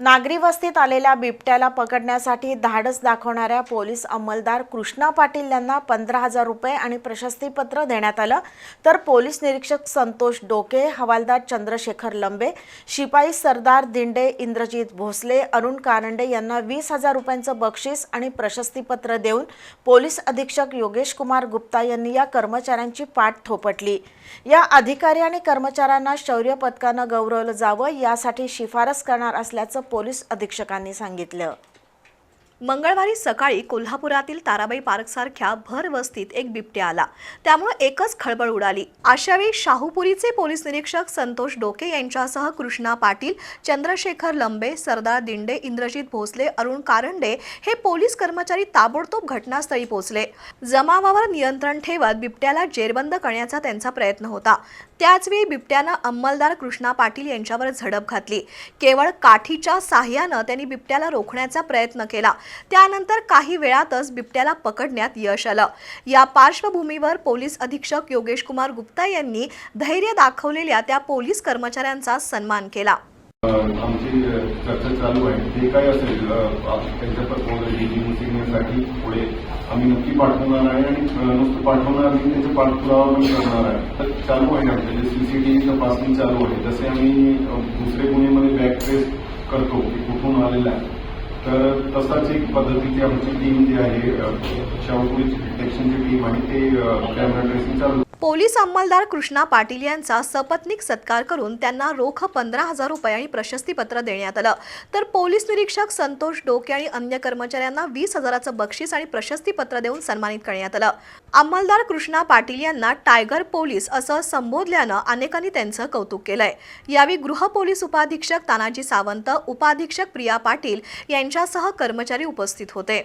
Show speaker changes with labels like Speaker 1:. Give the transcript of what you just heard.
Speaker 1: नागरी वस्तीत आलेल्या बिबट्याला पकडण्यासाठी धाडस दाखवणाऱ्या पोलीस अंमलदार कृष्णा पाटील यांना पंधरा हजार रुपये आणि प्रशस्तीपत्र देण्यात आलं. तर पोलीस निरीक्षक संतोष डोके हवालदार चंद्रशेखर लंबे शिपाई सरदार दिंडे इंद्रजित भोसले अरुण कारंडे यांना वीस हजार रुपयांचं बक्षीस आणि प्रशस्तीपत्र देऊन पोलीस अधीक्षक योगेश कुमार गुप्ता यांनी या कर्मचाऱ्यांची पाठ थोपटली. या अधिकारी आणि कर्मचाऱ्यांना शौर्य पदकानं गौरवलं जावं यासाठी शिफारस करणार असल्याचं पोलीस अधीक्षकांनी सांगितलं.
Speaker 2: मंगळवारी सकाळी कोल्हापुरातील ताराबाई पार्कसारख्या भर वस्तीत एक बिबट्या आला. त्यामुळे एकच खळबळ उडाली. अशावेळी शाहूपुरीचे पोलीस निरीक्षक संतोष डोके यांच्यासह कृष्णा पाटील चंद्रशेखर लंबे सरदार दिंडे इंद्रजित भोसले अरुण कारंडे हे पोलीस कर्मचारी ताबडतोब घटनास्थळी पोहोचले. जमावावर नियंत्रण ठेवत बिबट्याला जेरबंद करण्याचा त्यांचा प्रयत्न होता. त्याचवेळी बिबट्यानं अंमलदार कृष्णा पाटील यांच्यावर झडप घातली. केवळ काठीच्या साह्यानं त्यांनी बिबट्याला रोखण्याचा प्रयत्न केला. त्यानंतर काही वेळातच बिबट्याला पकडण्यात यश आलं. या पार्श्वभूमीवर पोलीस अधीक्षक योगेश कुमार गुप्ता यांनी धैर्य दाखवलेल्या त्या पोलीस कर्मचाऱ्यांचा सन्मान केला.
Speaker 3: आमची चर्चा चालू आहे जे काही असेल त्यांच्या प्रपोजल पुढे आम्ही नक्की पाठवणार आहे आणि नुसतं पाठवणार नाही त्याचा पाठपुरावा पण करणार आहे. तर चालू आहे आमच्या जे सीसीटीव्ही तपासणी चालू आहे. जसे आम्ही दुसरे गुन्हेमध्ये बॅक ट्रेस करतो की कुठून आलेला आहे. तर तसाच एक पद्धतीची आमची टीम जी आहे अ, शाहूपुरीची डिटेक्शनची टीम आहे ते कॅमेरा ट्रेसिंग चालू
Speaker 2: पोलीस अंमलदार कृष्णा पाटील यांचा सपत्नीक सत्कार करून त्यांना रोख पंधरा हजार रुपये आणि प्रशस्तीपत्र देण्यात आलं. तर पोलीस निरीक्षक संतोष डोके आणि अन्य कर्मचाऱ्यांना वीस हजाराचं बक्षीस आणि प्रशस्तीपत्र देऊन सन्मानित करण्यात आलं. अंमलदार कृष्णा पाटील यांना टायगर पोलीस असं संबोधल्यानं अनेकांनी त्यांचं कौतुक केलंय. यावेळी गृह पोलीस उपाधीक्षक तानाजी सावंत उपाधीक्षक प्रिया पाटील यांच्यासह कर्मचारी उपस्थित होते.